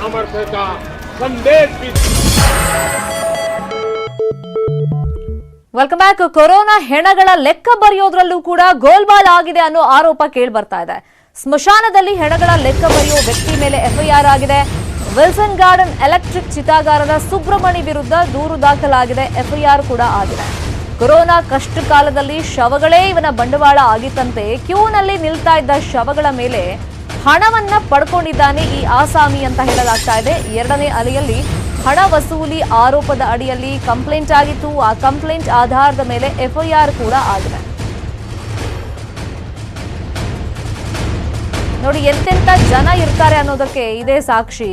सामर्थ्य का संदेश भी ವೆಲ್ಕಮ್ ಬ್ಯಾಕ್ ಕೊರೋನಾ ಹೆಣಗಳ ಲೆಕ್ಕ ಬರೆಯೋದ್ರಲ್ಲೂ ಕೂಡ ಗೋಲ್ಮಾಲ್ ಆಗಿದೆ ಅನ್ನೋ ಆರೋಪ ಕೇಳಿ ಬರ್ತಾ ಇದೆ ಸ್ಮಶಾನದಲ್ಲಿ ಹೆಣಗಳ ಲೆಕ್ಕ ಬರೆಯುವ ವ್ಯಕ್ತಿ ಮೇಲೆ ಎಫ್ಐಆರ್ ಆಗಿದೆ ವಿಲ್ಸನ್ ಗಾರ್ಡನ್ ಎಲೆಕ್ಟ್ರಿಕ್ ಚಿತಾಗಾರದ ಸುಬ್ರಹ್ಮಣಿ ವಿರುದ್ಧ ದೂರು ದಾಖಲಾಗಿದೆ ಎಫ್ಐಆರ್ ಕೂಡ ಆಗಿದೆ ಕೊರೋನಾ ಕಷ್ಟ ಕಾಲದಲ್ಲಿ ಶವಗಳೇ ಇವನ ಬಂಡವಾಳ ಆಗಿತ್ತಂತೆ ಕ್ಯೂನಲ್ಲಿ ನಿಲ್ತಾ ಇದ್ದ ಶವಗಳ ಮೇಲೆ ಹಣವನ್ನ ಪಡ್ಕೊಂಡಿದ್ದಾನೆ ಈ ಆಸಾಮಿ ಅಂತ ಹೇಳಲಾಗ್ತಾ ಇದೆ. ಎರಡನೇ ಅಲೆಯಲ್ಲಿ ಹಣ ವಸೂಲಿ ಆರೋಪದ ಅಡಿಯಲ್ಲಿ ಕಂಪ್ಲೇಂಟ್ ಆಗಿತ್ತು. ಆ ಕಂಪ್ಲೇಂಟ್ ಆಧಾರದ ಮೇಲೆ ಎಫ್ಐಆರ್ ಕೂಡ ಆಗಿದೆ. ನೋಡಿ ಎಂತೆಂತ ಜನ ಇರ್ತಾರೆ ಅನ್ನೋದಕ್ಕೆ ಇದೇ ಸಾಕ್ಷಿ.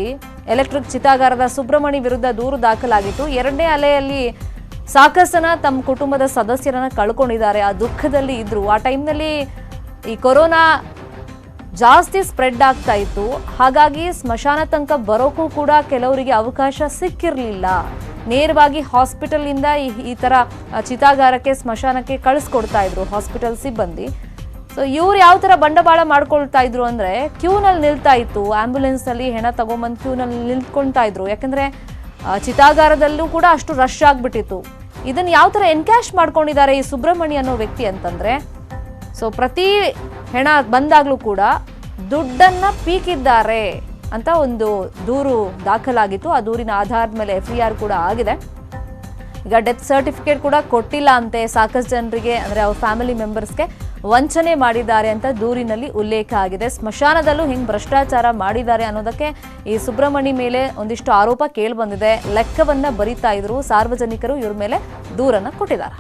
ಎಲೆಕ್ಟ್ರಿಕ್ ಚಿತಾಗಾರದ ಸುಬ್ರಹ್ಮಣಿ ವಿರುದ್ಧ ದೂರು ದಾಖಲಾಗಿತ್ತು. ಎರಡನೇ ಅಲೆಯಲ್ಲಿ ಸಾಕಷ್ಟು ಜನ ತಮ್ಮ ಕುಟುಂಬದ ಸದಸ್ಯರನ್ನ ಕಳ್ಕೊಂಡಿದ್ದಾರೆ. ಆ ದುಃಖದಲ್ಲಿ ಇದ್ರು. ಆ ಟೈಮ್ನಲ್ಲಿ ಈ ಕೊರೋನಾ ಜಾಸ್ತಿ ಸ್ಪ್ರೆಡ್ ಆಗ್ತಾ ಇತ್ತು. ಹಾಗಾಗಿ ಸ್ಮಶಾನ ತನಕ ಬರೋಕ್ಕೂ ಕೂಡ ಕೆಲವರಿಗೆ ಅವಕಾಶ ಸಿಕ್ಕಿರಲಿಲ್ಲ. ನೇರವಾಗಿ ಹಾಸ್ಪಿಟಲ್ ಇಂದ ಈ ಈ ಥರ ಚಿತಾಗಾರಕ್ಕೆ ಸ್ಮಶಾನಕ್ಕೆ ಕಳಿಸ್ಕೊಡ್ತಾ ಇದ್ರು ಹಾಸ್ಪಿಟಲ್ ಸಿಬ್ಬಂದಿ. ಸೊ ಇವ್ರು ಯಾವ ಥರ ಬಂಡವಾಳ ಮಾಡ್ಕೊಳ್ತಾ ಇದ್ರು ಅಂದ್ರೆ ಕ್ಯೂನಲ್ಲಿ ನಿಲ್ತಾ ಇತ್ತು. ಆಂಬ್ಯುಲೆನ್ಸ್ನಲ್ಲಿ ಹೆಣ ತಗೊಂಬಂದು ಕ್ಯೂನಲ್ಲಿ ನಿಂತ್ಕೊಳ್ತಾ ಇದ್ರು. ಯಾಕಂದ್ರೆ ಚಿತಾಗಾರದಲ್ಲೂ ಕೂಡ ಅಷ್ಟು ರಶ್ ಆಗಿಬಿಟ್ಟಿತ್ತು. ಇದನ್ನು ಯಾವ ಥರ ಎನ್ಕ್ಯಾಶ್ ಮಾಡ್ಕೊಂಡಿದ್ದಾರೆ ಈ ಸುಬ್ರಹ್ಮಣ್ಯ ಅನ್ನೋ ವ್ಯಕ್ತಿ ಅಂತಂದ್ರೆ, ಸೊ ಪ್ರತಿ ಹೆಣ ಬಂದಾಗಲೂ ಕೂಡ ದುಡ್ಡನ್ನ ಪೀಕಿದ್ದಾರೆ ಅಂತ ಒಂದು ದೂರು ದಾಖಲಾಗಿತ್ತು. ಆ ದೂರಿನ ಆಧಾರದ ಮೇಲೆ ಎಫ್ ಐ ಆರ್ ಕೂಡ ಆಗಿದೆ. ಈಗ ಡೆತ್ ಸರ್ಟಿಫಿಕೇಟ್ ಕೂಡ ಕೊಟ್ಟಿಲ್ಲ ಅಂತೆ ಸಾಕಷ್ಟು ಜನರಿಗೆ, ಅಂದ್ರೆ ಅವ್ರ ಫ್ಯಾಮಿಲಿ ಮೆಂಬರ್ಸ್ಗೆ ವಂಚನೆ ಮಾಡಿದ್ದಾರೆ ಅಂತ ದೂರಿನಲ್ಲಿ ಉಲ್ಲೇಖ ಆಗಿದೆ. ಸ್ಮಶಾನದಲ್ಲೂ ಹಿಂಗ್ ಭ್ರಷ್ಟಾಚಾರ ಮಾಡಿದ್ದಾರೆ ಅನ್ನೋದಕ್ಕೆ ಈ ಸುಬ್ರಹ್ಮಣ್ಯ ಮೇಲೆ ಒಂದಿಷ್ಟು ಆರೋಪ ಕೇಳಿಬಂದಿದೆ. ಲೆಕ್ಕವನ್ನ ಬರಿತಾ ಇದ್ರು. ಸಾರ್ವಜನಿಕರು ಇವ್ರ ಮೇಲೆ ದೂರನ್ನು ಕೊಟ್ಟಿದ್ದಾರೆ.